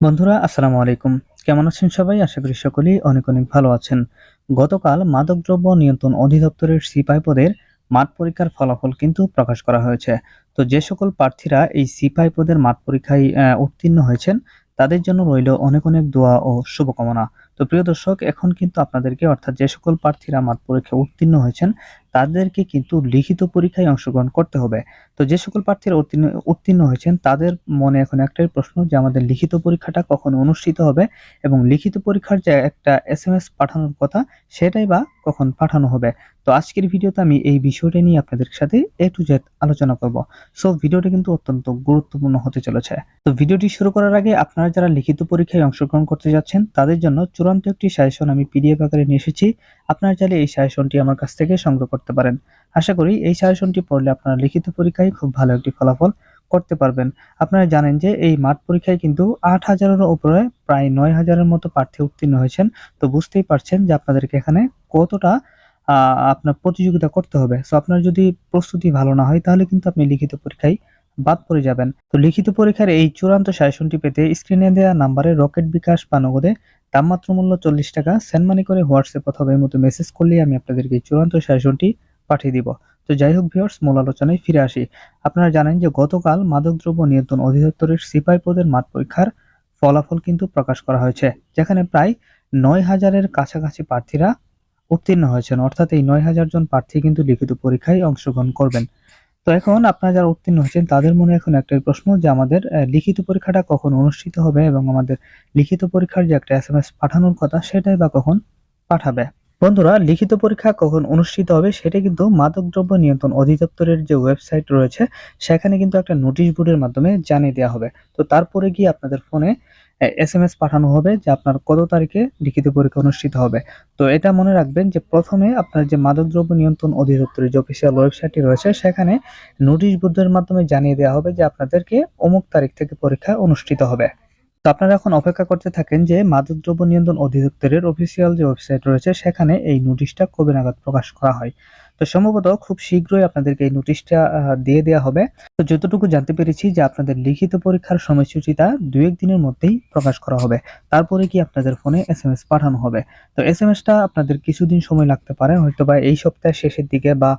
বন্ধুরা, আসসালামু আলাইকুম। কেমন আছেন সবাই? আশা করি সকলেই অনেক অনেক ভালো আছেন। গতকাল মাদকদ্রব্য নিয়ন্ত্রণ অধিদপ্তরের সিপাই পদের মাঠ পরীক্ষার ফলাফল কিন্তু প্রকাশ করা হয়েছে। তো যে সকল প্রার্থীরা এই সিপাই পদের মাঠ পরীক্ষায় উত্তীর্ণ হয়েছেন, তাদের জন্য রইল অনেক অনেক দোয়া ও শুভকামনা। তো প্রিয় দর্শক, এখন কিন্তু আপনাদেরকে, অর্থাৎ যে সকল প্রার্থীরা মাঠ পরীক্ষায় উত্তীর্ণ হয়েছেন তাদেরকে কিন্তু লিখিত পরীক্ষায় অংশগ্রহণ করতে হবে। তো যে সকল প্রার্থীরা উত্তীর্ণ উত্তীর্ণ হয়েছেন, তাদের মনে এখন একটাই প্রশ্ন যে আমাদের লিখিত পরীক্ষাটা কখন অনুষ্ঠিত হবে এবং লিখিত পরীক্ষার যে একটা এস এম এস পাঠানোর কথা সেটাই বা কখন পাঠানো হবে। তো আজকের ভিডিওতে আমি এই বিষয়টা নিয়ে আপনাদের সাথে এ টু জেড আলোচনা করব। সো ভিডিওটা কিন্তু অত্যন্ত গুরুত্বপূর্ণ হতে চলেছে। তো ভিডিওটি শুরু করার আগে আপনারা যারা লিখিত পরীক্ষায় অংশগ্রহণ করতে যাচ্ছেন, তাদের জন্য চূড়ান্ত একটি সাজেশন আমি পিডিএফ আকারে নিয়ে এসেছি। আপনারা চাইলে এই সাজেশনটি আমার কাছ থেকে সংগ্রহ করতে পারেন। আশা করি এই সাজেশনটি পড়লে আপনারা লিখিত পরীক্ষায় খুব ভালো একটি ফলাফল করতে পারবেন। আপনারা জানেন যে এই মাঠ পরীক্ষায় কিন্তু আট হাজারের উপরে প্রায় নয় হাজারের মতো প্রার্থী উত্তীর্ণ হয়েছেন। তো বুঝতেই পারছেন যে আপনাদেরকে এখানে কতটা আপনার প্রতিযোগিতা করতে হবে। সো আপনার যদি প্রস্তুতি ভালো না হয় তাহলে কিন্তু আপনি লিখিত পরীক্ষায় বাদ পড়ে যাবেন। তো লিখিত পরীক্ষার এই চূড়ান্ত সাজেশনটি পেতে স্ক্রিনে দেওয়া নাম্বারে রকেট বিকাশ বা নগদে দামমাত্র মূল্য চল্লিশ টাকা সেন্ড মানি করে হোয়াটসঅ্যাপ অথবা এই মতো মেসেজ করলেই আমি আপনাদেরকে এই চূড়ান্ত সাজেশনটি পাঠিয়ে দিব। তো যাই হোক ভিউয়ার্স মূল আলোচনায় ফিরে আসি। আপনারা জানেন যে গতকাল মাদকদ্রব্য নিয়ন্ত্রণ অধিদপ্তরের সিপাই পদের মাঠ পরীক্ষার ফলাফল কিন্তু প্রকাশ করা হয়েছে, যেখানে প্রায় নয় হাজারের কাছাকাছি প্রার্থীরা উত্তীর্ণ হয়েছেন। অর্থাৎ এই নয় হাজার জন প্রার্থী কিন্তু লিখিত পরীক্ষায় অংশগ্রহণ করবেন। তো এখন আপনারা যারা উত্তীর্ণ হয়েছেন তাদের মনে এখন একটাই প্রশ্ন যে আমাদের লিখিত পরীক্ষাটা কখন অনুষ্ঠিত হবে এবং আমাদের লিখিত পরীক্ষার যে একটা এস এস পাঠানোর কথা সেটাই বা কখন পাঠাবে। বন্ধুরা, লিখিত পরীক্ষা কখন অনুষ্ঠিত হবে সেটা কিন্তু মাদকদ্রব্য নিয়ন্ত্রণ অধিদপ্তরের যে ওয়েবসাইট রয়েছে, সেখানে কিন্তু একটা নোটিশ বোর্ডের মাধ্যমে জানিয়ে দেওয়া হবে। তো তারপরে গিয়ে আপনাদের ফোনে এস এম এস পাঠানো হবে যে আপনার কত তারিখে লিখিত পরীক্ষা অনুষ্ঠিত হবে। তো এটা মনে রাখবেন যে প্রথমে আপনার যে মাদকদ্রব্য নিয়ন্ত্রণ অধিদপ্তরের যে অফিসিয়াল ওয়েবসাইটটি রয়েছে, সেখানে নোটিশ বোর্ডের মাধ্যমে জানিয়ে দেওয়া হবে যে আপনাদেরকে অমুক তারিখ থেকে পরীক্ষা অনুষ্ঠিত হবে। তো আপনারা এখন অপেক্ষা করতে থাকেন যে মাদকদ্রব্য নিয়ন্ত্রণ অধিদপ্তরের অফিসিয়াল যে ওয়েবসাইট রয়েছে, সেখানে এই নোটিশটা কবে নাগাদ প্রকাশ করা হয়। তো সম্ভবত খুব শীঘ্রই আপনাদেরকে এই নোটিশটা দিয়ে দেওয়া হবে। তো যতটুকু জানতে পেরেছি যে আপনাদের লিখিত পরীক্ষার সময়সূচিটা দুই এক দিনের মধ্যেই প্রকাশ করা হবে। তারপরে কি আপনাদের ফোনে এস এম এস পাঠানো হবে। তো এস এম এসটা আপনাদের কিছুদিন সময় লাগতে পারে হয়তো বা এই সপ্তাহের শেষের দিকে বা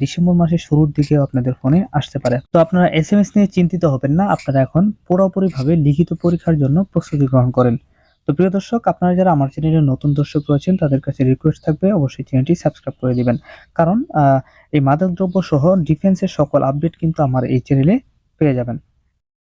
ডিসেম্বর মাসের শুরুর দিকে আপনাদের ফোনে আসতে পারে। তো আপনারা এস এম এস নিয়ে চিন্তিত হবেন না, আপনারা এখন পুরোপুরিভাবে লিখিত পরীক্ষার জন্য প্রস্তুতি গ্রহণ করেন। তো প্রিয় দর্শক, আপনারা যারা আমার চ্যানেলে নতুন দর্শক রয়েছেন, তাদের কাছে রিকোয়েস্ট থাকবে, অবশ্যই চ্যানেলটি সাবস্ক্রাইব করে দিবেন। কারণ এই মাদকদ্রব্য সহ ডিফেন্সের সকল আপডেট কিন্তু আমার এই চ্যানেলে পেয়ে যাবেন।